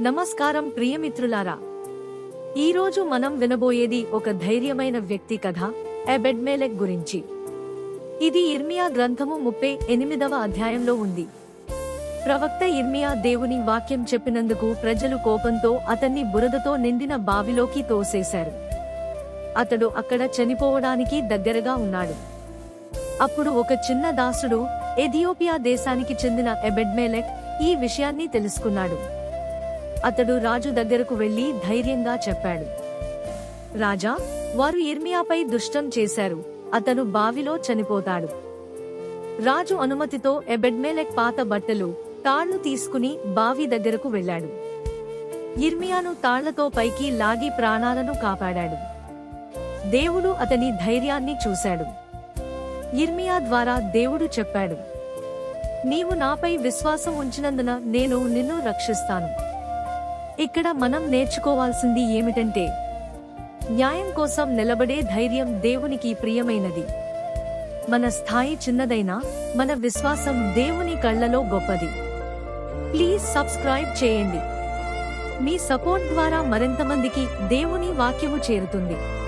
నమస్కారం ప్రియమిత్రులారా. ఈరోజు మనం వినబోయేది ఒక ధైర్యమైన వ్యక్తి కథ ఎబెడ్మేలెక్ గురించి. ఇది ఇర్మియా గ్రంథము ముప్పై ఎనిమిదవ అధ్యాయంలో ఉంది. ప్రవక్త ఇర్మియా దేవుని వాక్యం చెప్పినందుకు ప్రజలు కోపంతో అతన్ని బురదతో నిండిన బావిలోకి తోసేశారు. అతడు అక్కడ చనిపోవడానికి దగ్గరగా ఉన్నాడు. అప్పుడు ఒక చిన్న దాసుడు ఎథియోపియా దేశానికి చెందిన ఎబెడ్మేలెక్ ఈ విషయాన్ని తెలుసుకున్నాడు. అతడు రాజు దగ్గరకు వెళ్ళి ధైర్యంగా చెప్పాడు. రాజా వారు ఇర్మియాపై దుష్టం చేశారు. అతను బావిలో చనిపోతాడు. రాజు అనుమతితో ఎబెడ్మేలెక్ పాత బట్టలు తాళ్ళు తీసుకుని బావి దగ్గరకు వెళ్ళాడు. ఇర్మియాను తాళ్ళతో పైకి లాగి ప్రాణాలను కాపాడాడు. దేవుడు అతని ధైర్యాన్ని చూశాడు. ఇర్మియా ద్వారా దేవుడు చెప్పాడు నీవు నాపై విశ్వాసం ఉంచినందున నేను నిన్ను రక్షిస్తాను. ఇక్కడ మనం నేర్చుకోవాల్సింది ఏమిటంటే న్యాయం కోసం నిలబడే ధైర్యం దేవునికి ప్రియమైనది. మన స్థాయి చిన్నదైనా మన విశ్వాసం దేవుని కళ్ళలో గొప్పది. ప్లీజ్ సబ్స్క్రైబ్ చేయండి. మీ సపోర్ట్ ద్వారా మరింతమందికి దేవుని వాక్యము చేరుతుంది.